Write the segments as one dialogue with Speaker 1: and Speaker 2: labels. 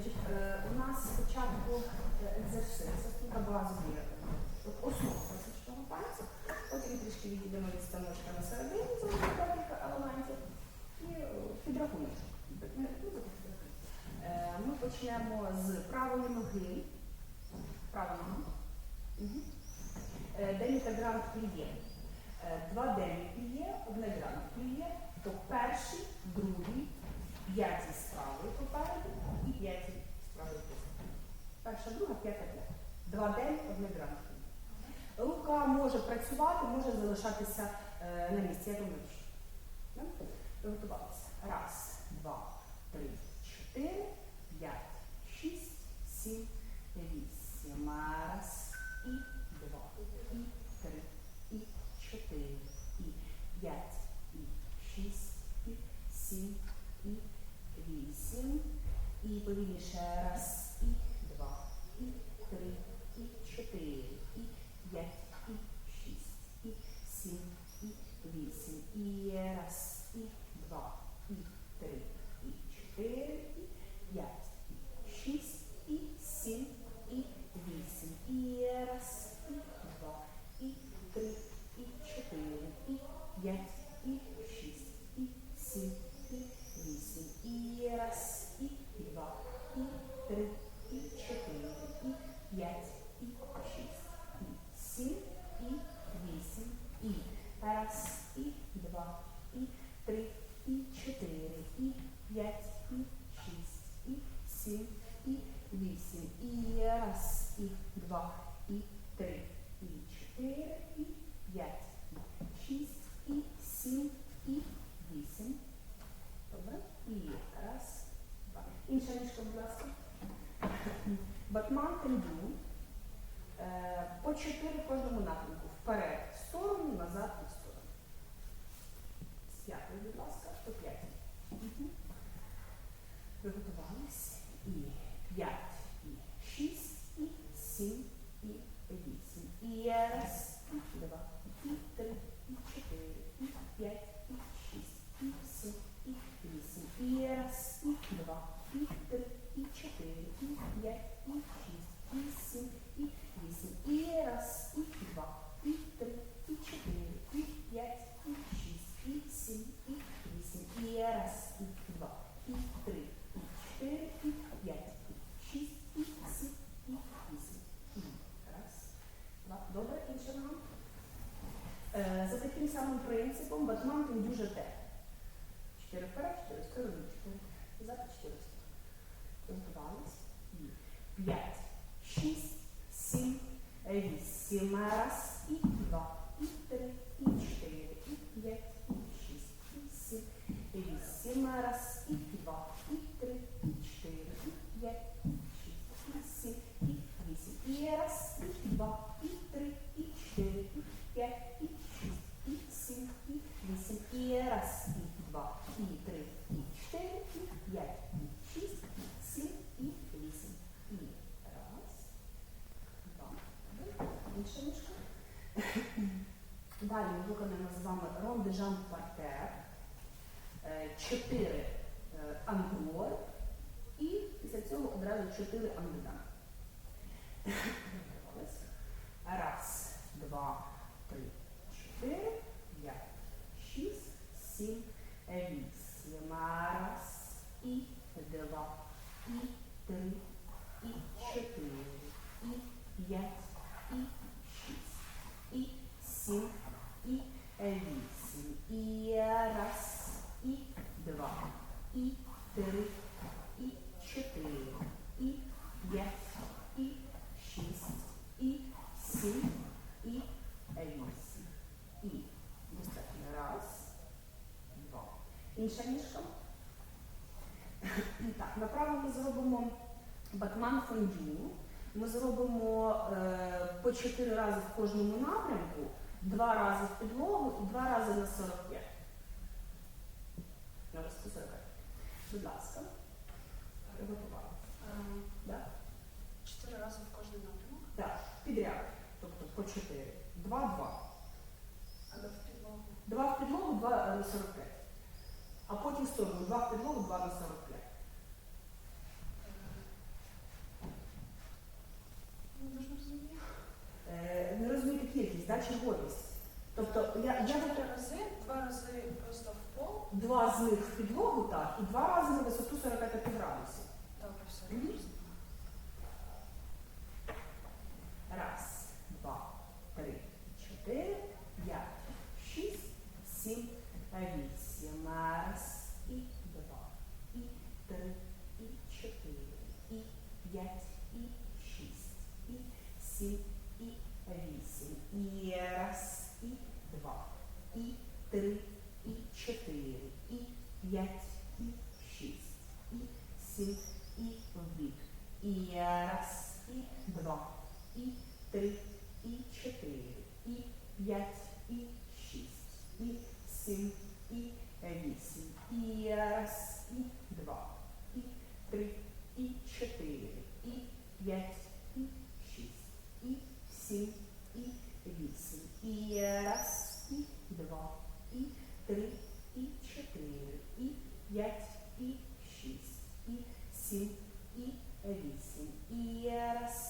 Speaker 1: Е, у нас спочатку е, екзерсис, база є. От основа класичного пальця, потім трішки відійдемо від станочка на середині, зробимо декілька елементів і е, підрахунок. Ми почнемо з правої ноги. Права нога. Мгм. Е, Демітагрант пліє. Два демі пліє, одне грант пліє, то перший, другий, п'ятий з правої попереду і п'ятий з правої позаду. Перша, друга, п'ята, п'ята. Два демі, одне грант. Рука може працювати, може залишатися е, на місці. Я думаю, що. Да? Раз, два, три, чотири, п'ять, шість, сім, вісім. Раз, і два, і три, і чотири, і п'ять, і шість, і сім, і вісім. І повільніше. Раз, Сім і вісім. І раз, і два, і три, і чотири, і п'ять, І шість, і сім, і вісім. Добре. І раз, два. Інша ніжка, будь ласка. Батман тенду. По чотири в кожному напрямку. Вперед, в сторону, назад, вісім. І раз, і два, і три, і чотири, і п'ять, і шість, і сім, і вісім. І раз, і два, і три, і чотири, і п'ять, і шість, і сім, і вісім. І раз, і два, і три, і чотири, і п'ять, і шість, і сім, і вісім. І раз, і два, і три, і чотири, і п'ять, і шість, і сім, і вісім. І раз, два. Добре, інша нога. Е, За таким самим принципом дуже те. Чотири вперед, чотири в сторону, чотири назад, чотири в сторону. П'ять, шість, сім, вісім. Раз, і два, і три, і чотири, і п'ять, і шість, і сім, і вісім. Раз, і два, і три, і чотири, і п'ять, і шість, і сім, і вісім. І раз, і два, і три, і чотири, і п'ять, і шість, і сім, і вісім. І раз, і два, і три, і чотири, і п'ять, і шість, і сім, і вісім. І раз, два, три. Інша ніжка. Виконаємо з вами рондежан партер. Е, Чотири е, і після цього одразу чотири ангудан. Раз, два, три, чотири, п'ять, шість, сім, вісім. Раз, і два, і три, і чотири, і п'ять, і шість, і сім, і вісім. І раз, і два, і три, і чотири, і п'ять, і шість, і сім, і вісім. І достатньо. Раз, два. Інша ніжка. Так, направо ми зробимо батман. Ми зробимо е, по 4 рази в кожному напрямку, 2 рази в підлогу і 2 рази на 45. На 145. Будь ласка. Приготували.
Speaker 2: Ем,
Speaker 1: Да?
Speaker 2: Чотири рази в кожний напрямок,
Speaker 1: Так, підряд. Тобто по 4. 2, 2.
Speaker 2: але в підлогу.
Speaker 1: 2 в підлогу, 2 на 45. А потім в сторону. 2 в підлогу, 2 на 45.
Speaker 2: Е,
Speaker 1: не розумієте кількість, да, чи годність. Тобто я я
Speaker 2: Чотири рази, два рази просто в пол.
Speaker 1: Два з них в підлогу, так, і два рази на висоту 45 градусів.
Speaker 2: Добре, все.
Speaker 1: 5, і 6, і 7, і 8, і раз, і 2, і 3, і 4, і 5, і 6, і 7, і 8, і раз, і 2, і 3, і 4, і 5, і 6, і 7, і 8, і раз,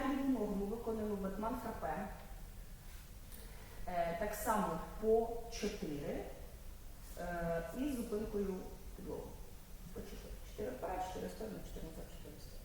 Speaker 1: Оригінальну ми виконали Батман Хапе. Так само по 4 е, і з зупинкою підлогу. По 4. 4 вперед, 4 сторони, на 4 сторони.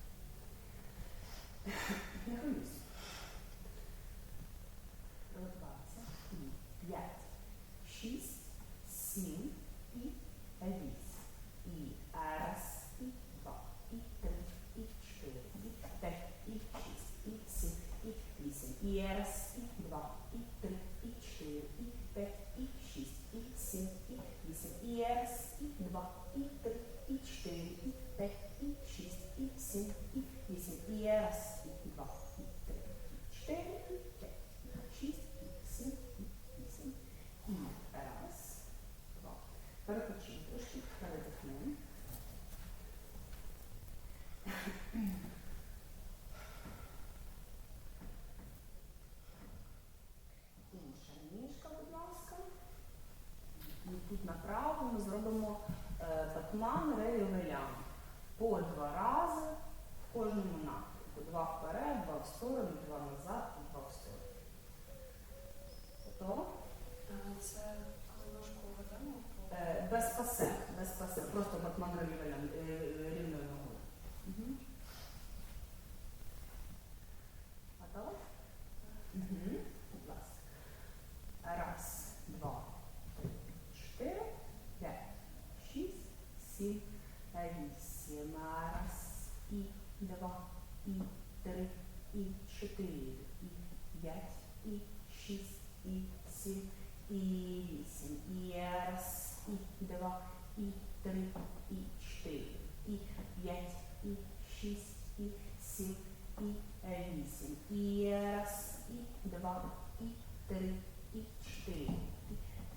Speaker 1: 5, и 6, и 7, и 8. І раз, і два, і три, і чотири, і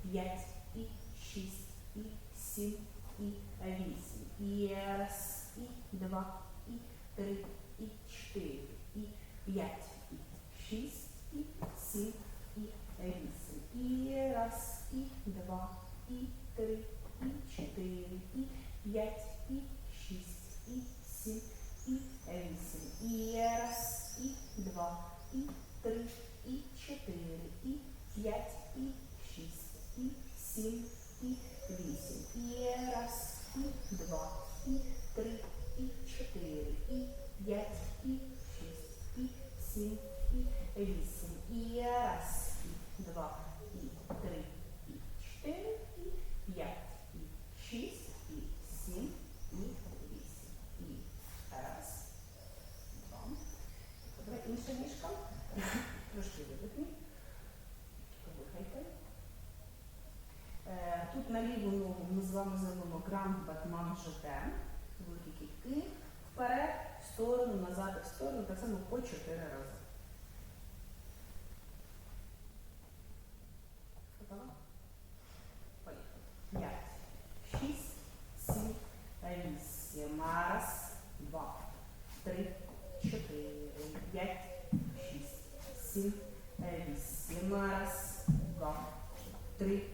Speaker 1: п'ять, і шість, і сім, і вісім. І раз, і два, і три, і чотири, і п'ять, і шість, і сім, і вісім. І раз, і два, і три, і чотири, і п'ять, і сім, і вісім. І раз, і два, і три, і чотири, і п'ять, і шість, і сім. на ліву ногу ми з вами зробимо гранд Батман-Жотен. великі кітки. вперед, в сторону, назад, в сторону, так само по 4 рази. Готова? Поїхали. 5, 6, 7, 8, раз, 2, 3, 4, 5, 6, 7, 8, раз, 2, 3,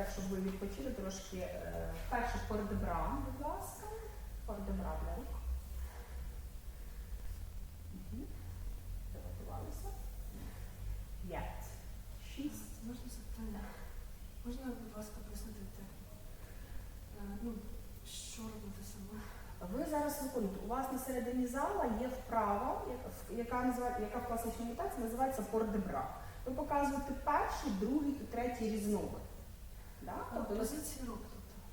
Speaker 1: Так, щоб ви відпочили трошки. е, Перше фордебра, будь ласка. Фордебра для рук. Приготувалися. П'ять, шість.
Speaker 2: Можна запитання? Можна, будь ласка, присадити? Е, Ну, що робити саме?
Speaker 1: Ви зараз виконуєте. У вас на середині зала є вправа, яка- яка в класичній медитації називається фордебра. Ви показуєте перший, другий і третій різновид. Да? Тобто, на
Speaker 2: рук.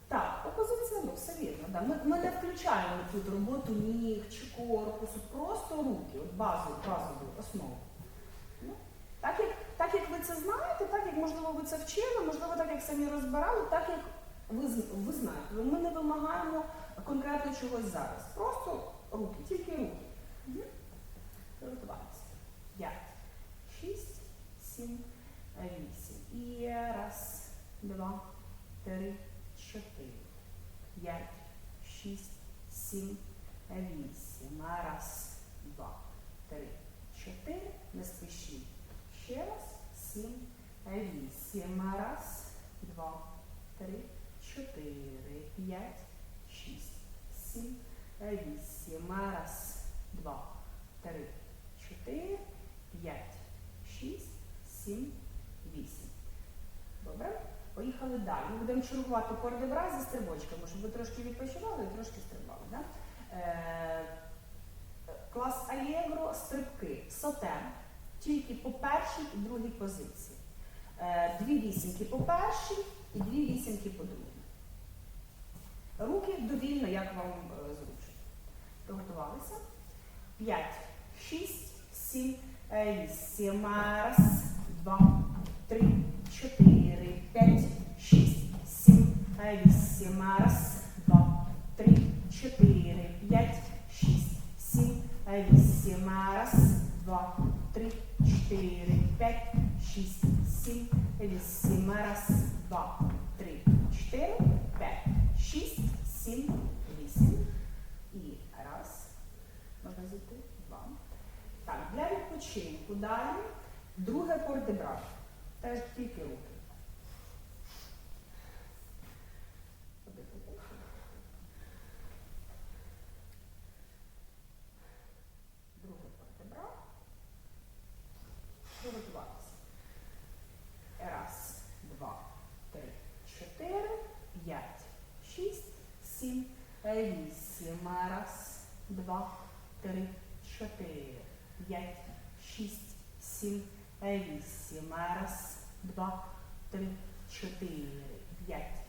Speaker 1: Так, опозиція, ну, все вірно. Да. Ми, ми не включаємо тут роботу ніг чи корпусу, просто руки, от базову, базову основу. Ну, так, як, так як ви це знаєте, так як можливо ви це вчили, можливо, так як самі розбирали, так як ви, ви знаєте. Ми не вимагаємо конкретно чогось зараз. Просто руки, тільки руки. Угу. Приготувалися. П'ять, шість, сім, вісім. І раз, два, три, чотири, п'ять, шість, сім, вісім. Раз, два, три, чотири. Не спішіть. Ще раз. Сім, вісім. Раз, два, три, чотири, п'ять, шість, сім, вісім. Раз, два, три, чотири, п'ять, шість, сім? Поїхали далі. Ми будемо чергувати пордебра зі стрибочками, щоб ви трошки відпочивали і трошки стрибали. Да? Е, клас Алєгро стрибки. Сотен. Тільки по першій і другій позиції. Е, дві вісімки по першій і дві вісімки по другій. Руки довільно, як вам е, зручно. Приготувалися. П'ять, шість, сім, е, вісім. Раз, два, три, чотири, п'ять, шість, сім, вісім. Раз, два, три, чотири, п'ять, шість, сім, вісім. Раз, два, три, чотири, п'ять, шість, сім, вісім. Раз, два, три, чотири, п'ять, шість, сім, вісім. І раз. Можна. Два. Так, для відпочинку далі. Друге пордебра. Тільки руки. Подихайте. Друге пордебра. Приготуватися. Раз, два, три, чотири, п'ять, шість, сім, вісім. Раз, два, три, чотири, п'ять, шість, сім, вісім. Раз, два, три, чотири, п'ять,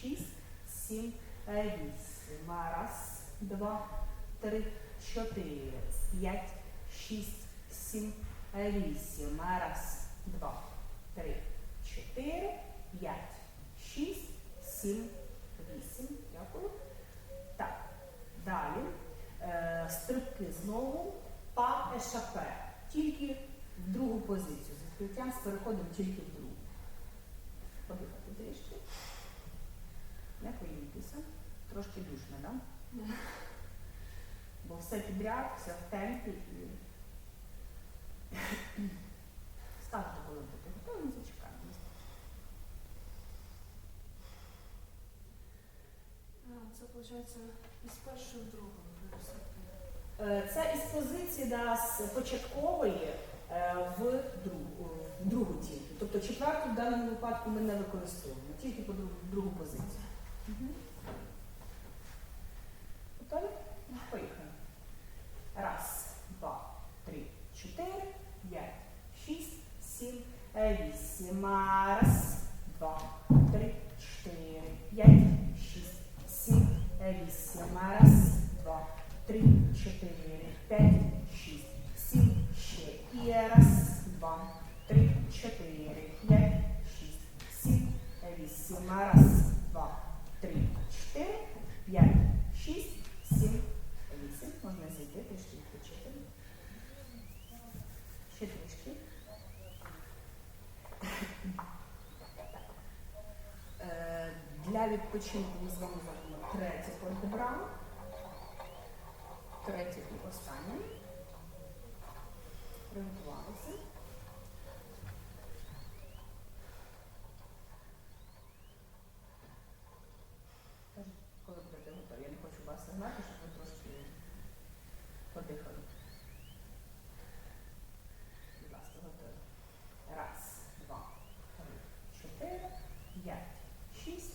Speaker 1: шість, сім, вісім. Раз, два, три, чотири, п'ять, шість, сім, вісім. Раз, два, три, чотири, п'ять, шість, сім, вісім. Дякую. Так, далі. Е, стрибки знову. Па ешапе. Тільки в другу позицію. З відкриттям з переходом тільки в другу. Подихати трішки. Не хвилюйтеся. Трошки душно, так? Да? Бо все підряд, все в темпі і. Ставте, коли будете готові, ми зачекаємо.
Speaker 2: Це, виходить, із першої в все-таки.
Speaker 1: Е, Це із позиції да, з початкової е, в другу, другу тільки. Тобто четверту в даному випадку ми не використовуємо, тільки по другу, другу позицію. Готові? Поїхали. Раз, два, три, чотири, п'ять, шість, сім, вісім. Відпочинку ми з вами зробимо третє вертебрало. Третє і останнє. Приготувалися. Кажіть, Коли будете готові, я не хочу вас знати, щоб ви трошки подихали. Будь ласка, готові. Раз, два, три, чотири, п'ять, шість,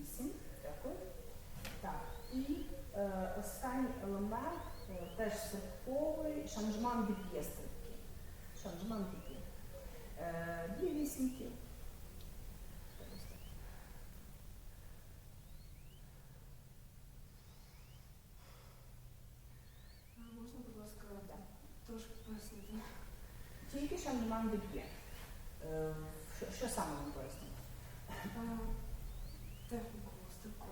Speaker 1: вісім. Дякую. Так, і е, останній елемент е, теж святковий шанжман біб'є стрибки. Шанжман біб'є. Е, дві вісімки.
Speaker 2: Можна, будь ласка,
Speaker 1: Да.
Speaker 2: трошки пояснити?
Speaker 1: Тільки шанжман біб'є. Е, що, що саме вам пояснити?
Speaker 2: Техніку стрибку.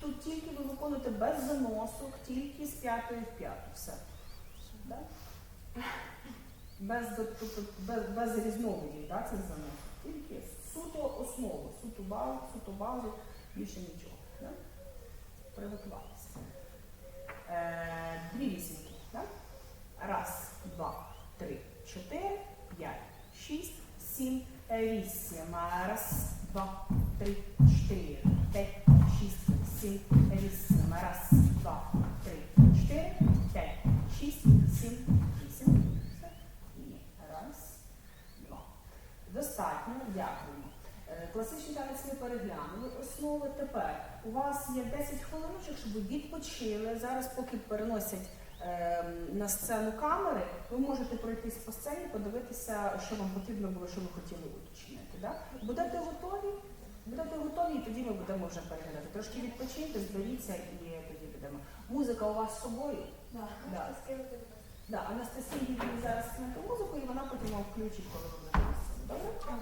Speaker 1: Тут тільки ви виконуєте без заносок, тільки з п'ятої в п'яту. Все. Да? Без, без, без різновидів, да, це заносок. Тільки суто основу, суто базу, суто базу, більше нічого. Да? Приготувалися. Е, дві вісімки. Да? Раз, два, три, чотири, п'ять, шість, сім, вісім. Раз, два, три, чотири, п'ять, шість, сім, е, вісім. Раз, два, три, чотири, п'ять, шість, сім, вісім. І раз, два. Достатньо, дякуємо. Е, Класичний танець ми переглянули. Основи тепер. У вас є 10 хвилиночок, щоб ви відпочили. Зараз, поки переносять ем, на сцену камери, ви можете пройтись по сцені, подивитися, що вам потрібно було, що ви хотіли уточнити. Да? Будете готові? Будете готові, і тоді ми будемо вже переглядати. Трошки відпочиньте, зберіться і тоді будемо. Музика у вас з собою?
Speaker 2: Да.
Speaker 1: Да. Да, Анастасія їде зараз на ту музику, і вона потім вам включить, коли ви будете. Добре?
Speaker 2: Ага.